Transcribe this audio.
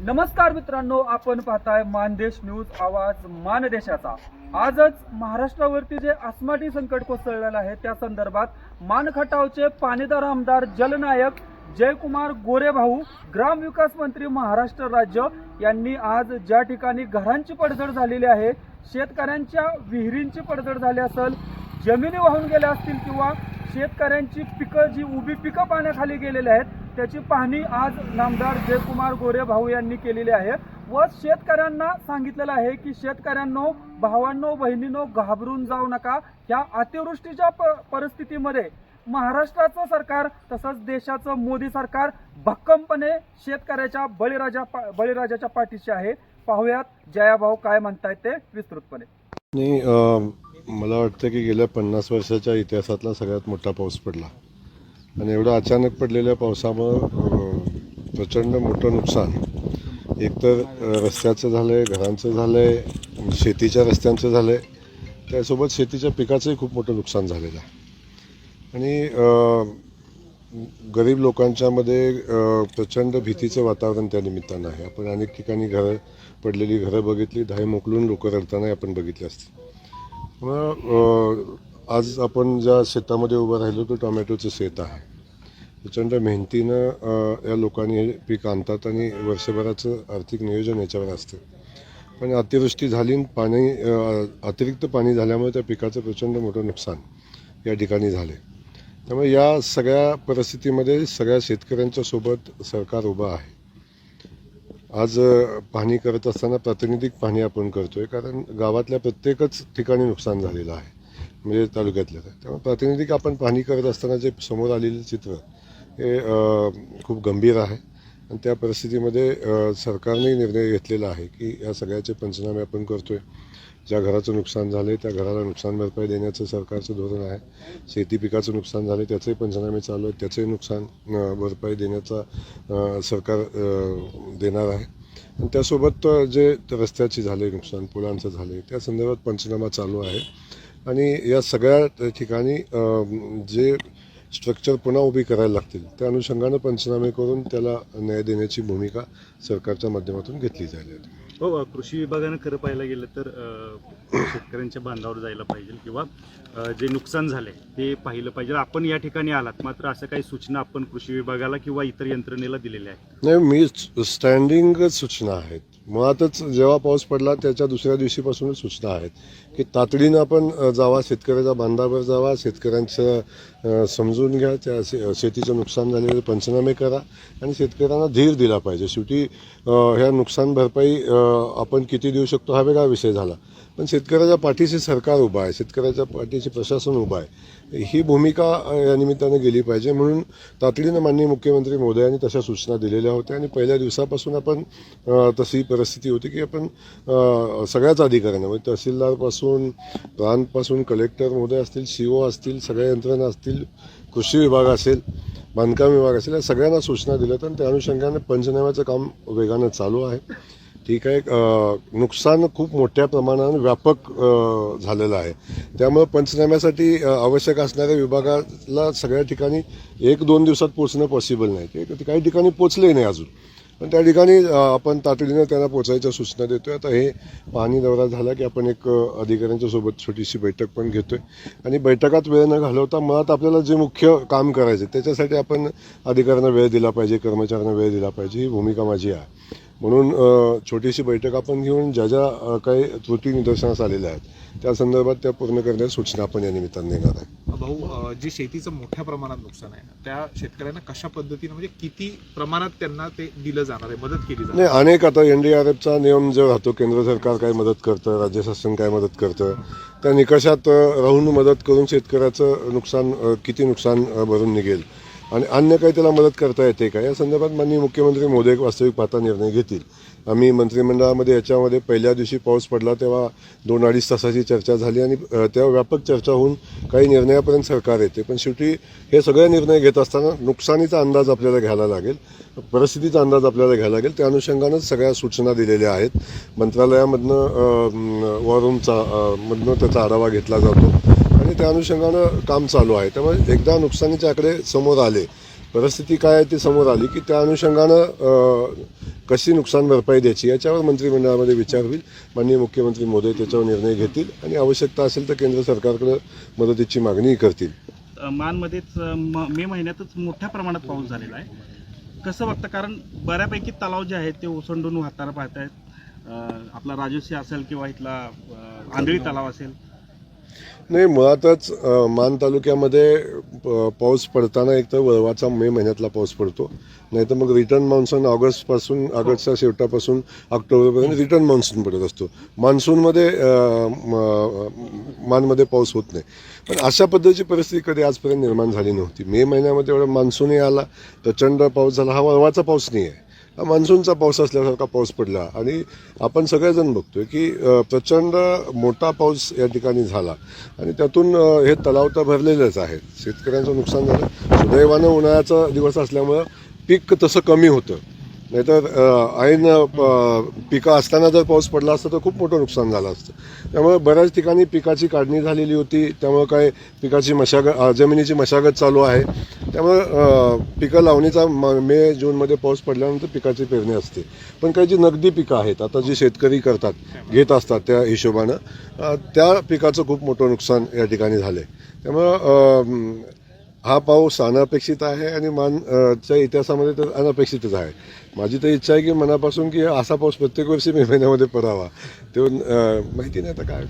नमस्कार मित्रांनो आपण पाहताय मानदेश न्यूज आवाज मानदेशाचा. आजच महाराष्ट्रावरती जे अस्माटी संकट कोसळलेलं आहे त्या संदर्भात मानखटावचे पाणीदार आमदार जलनायक जयकुमार गोरेभाऊ ग्रामविकास मंत्री महाराष्ट्र राज्य यांनी आज ज्या ठिकाणी घरांची पडझड झालेली आहे शेतकऱ्यांच्या विहिरींची पडझड झाली असेल जमिनी वाहून गेल्या असतील किंवा शेतकऱ्यांची पिकं जी उभी पिकं पाण्याखाली गेलेली आहेत त्याची पाहणी आज नामदार जयकुमार गोरे भाऊ यांनी केलेली आहे व शेतकऱ्यांना सांगितलेलं आहे की शेतकऱ्यांनो भावांनो बहिणींनो घाबरून जाऊ नका. ह्या अतिवृष्टीच्या प परिस्थितीमध्ये महाराष्ट्राचं सरकार तसंच देशाचं मोदी सरकार भक्कमपणे शेतकऱ्याच्या बळीराजा पा- बळीराजाच्या पाठीशी आहे. पाहूयात जयाभाऊ काय म्हणतायत ते विस्तृतपणे. मला वाटतं की गेल्या पन्नास वर्षाच्या इतिहासातला सगळ्यात मोठा पाऊस पडला. आणि एवढं अचानक पडलेल्या पावसामुळं प्रचंड मोठं नुकसान. एकतर रस्त्याचं झालं आहे घरांचं झालं आहे शेतीच्या रस्त्यांचं झालं आहे त्यासोबत शेतीच्या पिकाचंही खूप मोठं नुकसान झालेलं आहे. आणि गरीब लोकांच्यामध्ये प्रचंड भीतीचं वातावरण त्या निमित्तानं आहे. आपण अनेक ठिकाणी घरं पडलेली घरं बघितली धाय मोकलून लोक रडताना आपण बघितली असते. मग आज आपण ज्या शेतामध्ये उभं राहिलो तो टोमॅटोचं शेत आहे. प्रचंड मेहनतीनं या लोकांनी हे पीक आणतात आणि वर्षभराचं आर्थिक नियोजन याच्यावर असतं. पण अतिवृष्टी झाली आणि पाणी अतिरिक्त पाणी झाल्यामुळे त्या पिकाचं प्रचंड मोठं नुकसान या ठिकाणी झाले त्यामुळे या सगळ्या परिस्थितीमध्ये सगळ्या शेतकऱ्यांच्या सोबत सरकार उभं आहे. आज पाहणी करत असताना प्रातिनिधिक पाहणी आपण करतोय कारण गावातल्या प्रत्येकच ठिकाणी नुकसान झालेलं आहे म्हणजे तालुक्यातल्या. त्यामुळे प्रातिनिधिक आपण पाहणी करत असताना जे समोर आलेलं चित्र हे खूप गंभीर आहे. आणि त्या परिस्थितीमध्ये सरकारने निर्णय घेतलेला आहे की या सगळ्याचे पंचनामे आपण करतो आहे ज्या घराचं नुकसान झालं त्या घराला नुकसान भरपाई देण्याचं सरकारचं धोरण आहे. शेती पिकाचं नुकसान झालं त्याचेही पंचनामे चालू आहेत. त्याचंही नुकसान भरपाई देण्याचा सरकार देणार आहे. आणि त्यासोबत जे रस्त्याची झाले नुकसान पुलांचं झाले त्या संदर्भात पंचनामा चालू आहे. आणि या सगळ्या ठिकाणी जे स्ट्रक्चर पुन्हा उभी करायला लागतील. त्या अनुषंगानं पंचनामे करून त्याला न्याय देण्याची भूमिका सरकारच्या माध्यमातून घेतली जाईल. हो कृषी विभागानं खरं पाहायला गेलं तर शेतकऱ्यांच्या बांधावर जायला पाहिजे किंवा जे नुकसान झाले ते पाहिलं पाहिजे. आपण या ठिकाणी आलात मात्र असं काही सूचना आपण कृषी विभागाला किंवा इतर यंत्रणेला दिलेल्या आहेत. नाही मी स्टँडिंगच सूचना आहेत. मुळातच जेव्हा पाऊस पडला त्याच्या दुसऱ्या दिवशीपासूनच सूचना आहेत. की तातडीनं आपण जावा शेतकऱ्याच्या बांधावर जावा शेतकऱ्यांचं समजून घ्या त्या शे- शेतीचं नुकसान झालेलं पंचनामे करा आणि शेतकऱ्यांना धीर दिला पाहिजे. शेवटी ह्या नुकसान भरपाई आपण किती देऊ शकतो हा वेगळा विषय झाला. पण शेतकऱ्याच्या पाठीशी सरकार उभा आहे शेतकऱ्याच्या पाठीशी प्रशासन उभं आहे. ही भूमिका या निमित्तानं गेली पाहिजे. म्हणून तातडीनं माननीय मुख्यमंत्री मोदयांनी तशा सूचना दिलेल्या होत्या आणि पहिल्या दिवसापासून आपण तशी परिस्थिती होती की आपण सगळ्याच अधिकाऱ्यांना म्हणजे तहसीलदारपासून प्रांतपासून कलेक्टर महोदय असतील सी ओ असतील सगळ्या यंत्रणा असतील कृषी विभाग असेल बांधकाम विभाग असेल या सगळ्यांना सूचना दिल्यात आणि त्या अनुषंगाने पंचनाम्याचं काम वेगानं चालू आहे. ठीक आहे नुकसान खूप मोठ्या प्रमाणात व्यापक झालेलं आहे. त्यामुळे पंचनाम्यासाठी आवश्यक असणाऱ्या विभागाला सगळ्या ठिकाणी एक दोन दिवसात पोचणं पॉसिबल नाही. ते काही ठिकाणी पोचले नाही अजून. पण त्या ठिकाणी आपण तातडीनं त्यांना पोचायच्या सूचना देतोय. आता हे पाहणी दौरा झाला की आपण एक अधिकाऱ्यांच्या सोबत छोटीशी बैठक पण घेतोय. आणि बैठकात वेळ न घालवता मुळात आपल्याला जे मुख्य काम करायचे त्याच्यासाठी आपण अधिकाऱ्यांना वेळ दिला पाहिजे कर्मचाऱ्यांना वेळ दिला पाहिजे. ही भूमिका माझी आहे. म्हणून छोटीशी बैठक आपण घेऊन ज्या ज्या काही त्रुटी निदर्शनास आलेल्या आहेत त्या संदर्भात त्या पूर्ण करण्याच्या सूचना आपण या निमित्ताने देणार आहे. भाऊ जे शेतीचं मोठ्या प्रमाणात नुकसान आहे त्या शेतकऱ्यांना कशा पद्धतीने म्हणजे किती प्रमाणात त्यांना ते दिलं जाणार आहे मदत केली जाणार नाही अनेक आता एन डी आर एफचा नियम जो राहतो केंद्र सरकार काय मदत करतं राज्य शासन काय मदत करतं त्या निकषात राहून मदत करून शेतकऱ्याचं नुकसान किती नुकसान भरून निघेल. आणि अन्य काही त्याला मदत करता येते का? या संदर्भात माननीय मुख्यमंत्री मोदी एक वास्तविक पाहता निर्णय घेतील. आम्ही मंत्रिमंडळामध्ये याच्यामध्ये पहिल्या दिवशी पाऊस पडला तेव्हा दोन अडीच तासाची चर्चा झाली आणि तेव्हा व्यापक चर्चा होऊन काही निर्णयापर्यंत सरकार येते. पण शेवटी हे सगळे निर्णय घेत असताना नुकसानीचा अंदाज आपल्याला घ्यायला लागेल परिस्थितीचा अंदाज आपल्याला घ्यायला लागेल. त्या अनुषंगानंच सगळ्या सूचना दिलेल्या आहेत. मंत्रालयामधनं अ, वॉर रूमचा मधनं त्याचा आढावा घेतला जातो. त्या अनुषंगानं काम चालू आहे. त्यामुळे एकदा नुकसानीचे आकडे समोर आले परिस्थिती काय आहे ती समोर आली की त्या अनुषंगानं कशी नुकसान भरपाई द्यायची याच्यावर मंत्रिमंडळामध्ये विचार होईल. माननीय मुख्यमंत्री मोदी त्याच्यावर निर्णय घेतील आणि आवश्यकता असेल तर केंद्र सरकारकडे मदतीची मागणीही करतील. मानमध्येच म- मे महिन्यातच मोठ्या प्रमाणात पाऊस झालेला आहे. कसं बघतं कारण बऱ्यापैकी तलाव जे आहेत ते ओसंडून वाहताना पाहत आहेत आपला राजोशी असेल किंवा इथला आंधळी तलाव असेल नाही मुळातच मान तालुक्यामध्ये प- पाऊस पडताना एक तर वळवाचा मे महिन्यातला पाऊस पडतो. नाहीतर मग रिटर्न मान्सून ऑगस्टपासून ऑगस्टच्या शेवटापासून ऑक्टोबरपर्यंत रिटर्न मान्सून पडत असतो. मान्सूनमध्ये मानमध्ये पाऊस होत नाही. पण अशा पद्धतीची परिस्थिती कधी आजपर्यंत निर्माण झाली नव्हती. मे महिन्यामध्ये एवढा मान्सूनही आला प्रचंड पाऊस झाला. हा वळवाचा पाऊस नाही आहे मान्सूनचा पाऊस असल्यासारखा पाऊस पडला. आणि आपण सगळेजण बघतोय की प्रचंड मोठा पाऊस या ठिकाणी झाला. आणि त्यातून हे तलाव तर भरलेलेच आहेत. शेतकऱ्यांचं नुकसान झालं. सुदैवानं उन्हाळ्याचा दिवस असल्यामुळं पीक तसं कमी होतं. नाहीतर ऐन पिकं असताना जर पाऊस पडला असता तर खूप मोठं नुकसान झालं असतं. त्यामुळे बऱ्याच ठिकाणी पिकाची काढणी झालेली होती. त्यामुळे काय पिकाची मशागत जमिनीची मशागत चालू आहे. त्यामुळे पिकं लावणीचा म- मे जूनमध्ये पाऊस पडल्यानंतर पिकाची पेरणी असते. पण काही जी नगदी पिकं आहेत आता जी शेतकरी करतात घेत असतात त्या हिशोबानं त्या पिकाचं खूप मोठं नुकसान या ठिकाणी झालं आहे त्यामुळं हा पाऊस अनपेक्षित आहे आणि मान च्या इतिहासामध्ये तर अनपेक्षितच आहे. माझी तर इच्छा आहे की मनापासून की असा पाऊस प्रत्येक वर्षी मे महिन्यामध्ये पडावा. तो माहिती नाही आता काय.